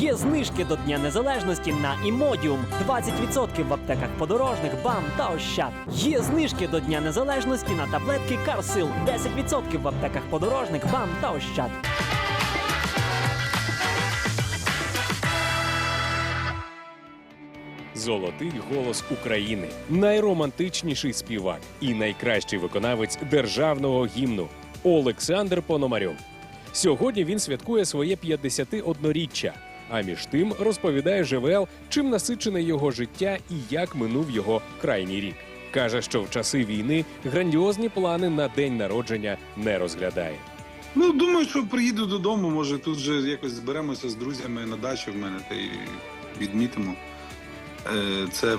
Є знижки до Дня Незалежності на Імодіум 20% в аптеках подорожних, БАМ та Ощад. Є знижки до Дня Незалежності на таблетки Карсил 10% в аптеках подорожних, БАМ та Ощад. Золотий голос України, найромантичніший співак і найкращий виконавець державного гімну Олександр Пономарьов. Сьогодні він святкує своє 51-річчя. А між тим розповідає ЖВЛ, чим насичене його життя і як минув його крайній рік. Каже, що в часи війни грандіозні плани на день народження не розглядає. Ну, думаю, що приїду додому, може тут вже якось зберемося з друзями на дачі в мене та й відмітимо. Е, Це,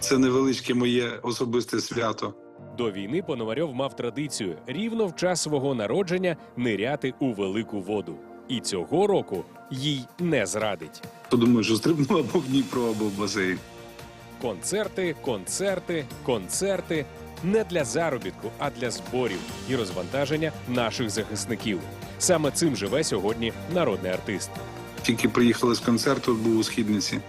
це невеличке моє особисте свято. До війни Пономарьов мав традицію рівно в час свого народження ниряти у велику воду. І цього року їй не зрадить. То думаю, що стрибнула або в Дніпро, або в басейн. Концерти, концерти, концерти не для заробітку, а для зборів і розвантаження наших захисників. Саме цим живе сьогодні народний артист. Тільки приїхали з концерту, був у східниці.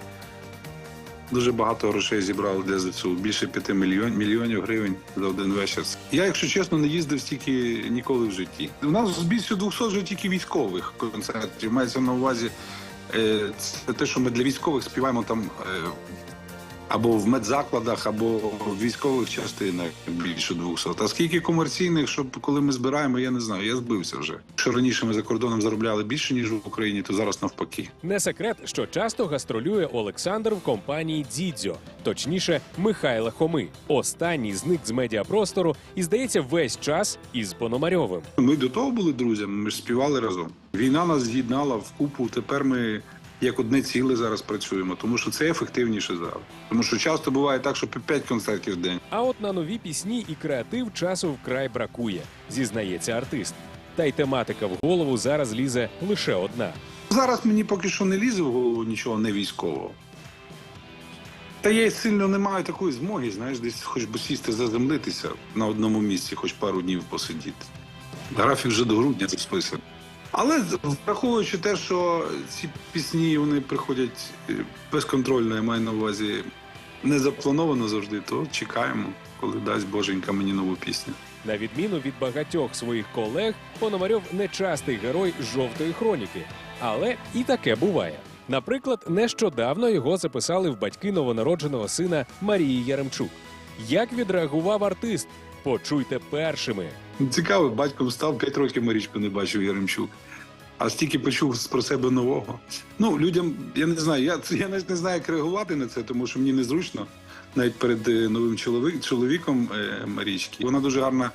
Дуже багато грошей зібрали для ЗСУ. Більше 5 мільйон, мільйонів гривень за один вечір. Я, якщо чесно, не їздив стільки ніколи в житті. У нас більше 200 вже тільки військових концертів. Мається на увазі е, це те, що ми для військових співаємо там е, або в медзакладах, або в військових частинах більше 200. А скільки комерційних, щоб коли ми збираємо, я не знаю. Я збився вже. Якщо раніше ми за кордоном заробляли більше ніж в Україні, то зараз навпаки. Не секрет, що часто гастролює Олександр в компанії Дідзьо, точніше, Михайла Хоми. Останній зник з медіапростору і здається весь час із Пономарьовим. Ми до того були друзями, ми ж співали разом. Війна нас з'єднала в купу. Тепер ми як одне ціле зараз працюємо, тому що це ефективніше зараз. Тому що часто буває так, що по 5 концертів в день. А от на нові пісні і креатив часу вкрай бракує, зізнається артист. Та й тематика в голову зараз лізе лише одна. Зараз мені поки що не лізе в голову нічого не військового. Та я сильно не маю такої змоги, знаєш, десь хоч би сісти заземлитися на одному місці, хоч пару днів посидіти. Графік вже до грудня розписаний. Але враховуючи те, що ці пісні вони приходять е, безконтрольно, я маю на увазі не заплановано завжди, то чекаємо, коли дасть Боженька мені нову пісню. На відміну від багатьох своїх колег, Пономарьов не частий герой жовтої хроніки, але і таке буває. Наприклад, нещодавно його записали в батьки новонародженого сина Марії Яремчук. Як відреагував артист? Почуйте першими. Цікаво, батьком став 5 років Марічку не бачив Яремчук. А стільки почув про себе нового. Ну, людям, я не знаю, я, я навіть не знаю, як реагувати на це, тому що мені незручно навіть перед е, новим чоловік, чоловіком е, Марічки. Вона дуже гарна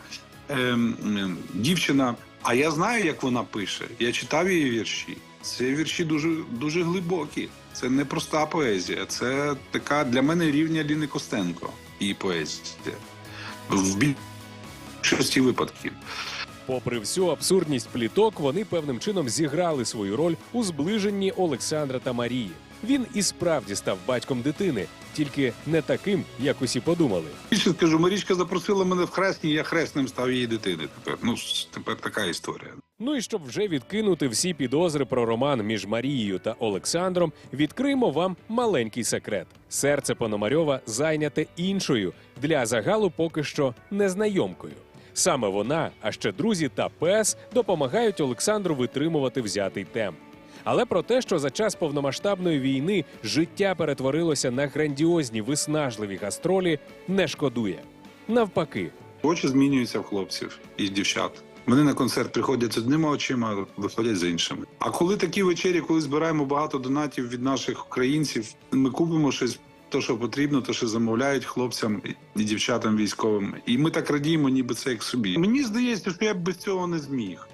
е, м, дівчина. А я знаю, як вона пише. Я читав її вірші. Це вірші дуже, дуже глибокі. Це не проста поезія. Це така для мене рівня Ліни Костенко і поезія. В більшості випадків. Попри всю абсурдність пліток, вони певним чином зіграли свою роль у зближенні Олександра та Марії. Він і справді став батьком дитини, тільки не таким, як усі подумали. Більше скажу, Марічка запросила мене в хресні, я хресним став її дитини. Тепер ну тепер така історія. Ну і щоб вже відкинути всі підозри про роман між Марією та Олександром, відкриємо вам маленький секрет: серце Пономарьова зайняте іншою для загалу поки що незнайомкою. Саме вона, а ще друзі та пес допомагають Олександру витримувати взятий темп. Але про те, що за час повномасштабної війни життя перетворилося на грандіозні виснажливі гастролі, не шкодує. Навпаки, Очі змінюються в хлопців і дівчат. Вони на концерт приходять з одними очима, виходять з іншими. А коли такі вечері, коли збираємо багато донатів від наших українців, ми купимо щось. То, що потрібно, то що замовляють хлопцям і дівчатам військовим, і ми так радіємо, ніби це як собі. Мені здається, що я б без цього не зміг.